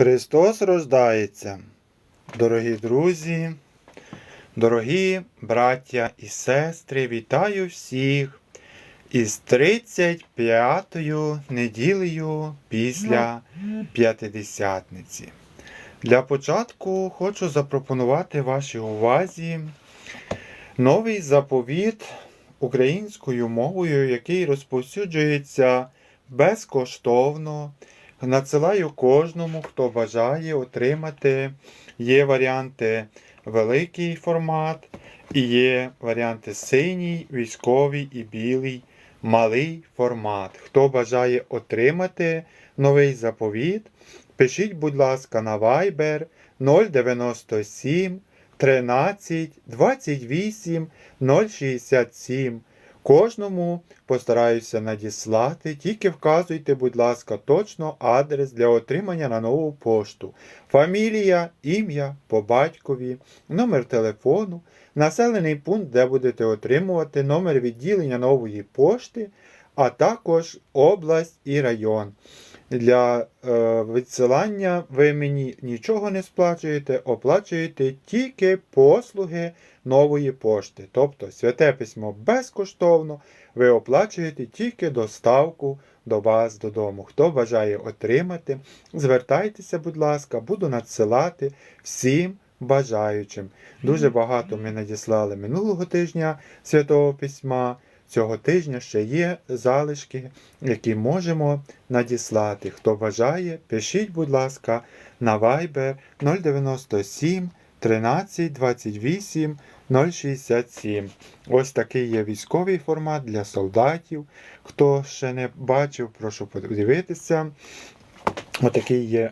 Христос рождається, дорогі друзі, дорогі браття і сестри, вітаю всіх із 35-ю неділею після П'ятидесятниці. Для початку хочу запропонувати вашій увазі новий заповіт українською мовою, який розповсюджується безкоштовно. Надсилаю кожному, хто бажає отримати. Є варіанти великий формат, і є варіанти синій, військовий і білий, малий формат. Хто бажає отримати новий заповіт, пишіть, будь ласка, на Viber 097 13 28 067. Кожному постараюся надіслати. Тільки вказуйте, будь ласка, точно адрес для отримання на нову пошту. Фамілія, ім'я по батькові, номер телефону, населений пункт, де будете отримувати, номер відділення нової пошти, а також область і район. Для е, відсилання ви мені нічого не сплачуєте, оплачуєте тільки послуги нової пошти. Тобто святе письмо безкоштовно, ви оплачуєте тільки доставку до вас додому. Хто бажає отримати, звертайтеся, будь ласка, буду надсилати всім бажаючим. Дуже багато ми надіслали минулого тижня святого письма. Цього тижня ще є залишки, які можемо надіслати. Хто бажає, пишіть, будь ласка, на Viber 097 13 28 067. Ось такий є військовий формат для солдатів. Хто ще не бачив, прошу подивитися. Отакий є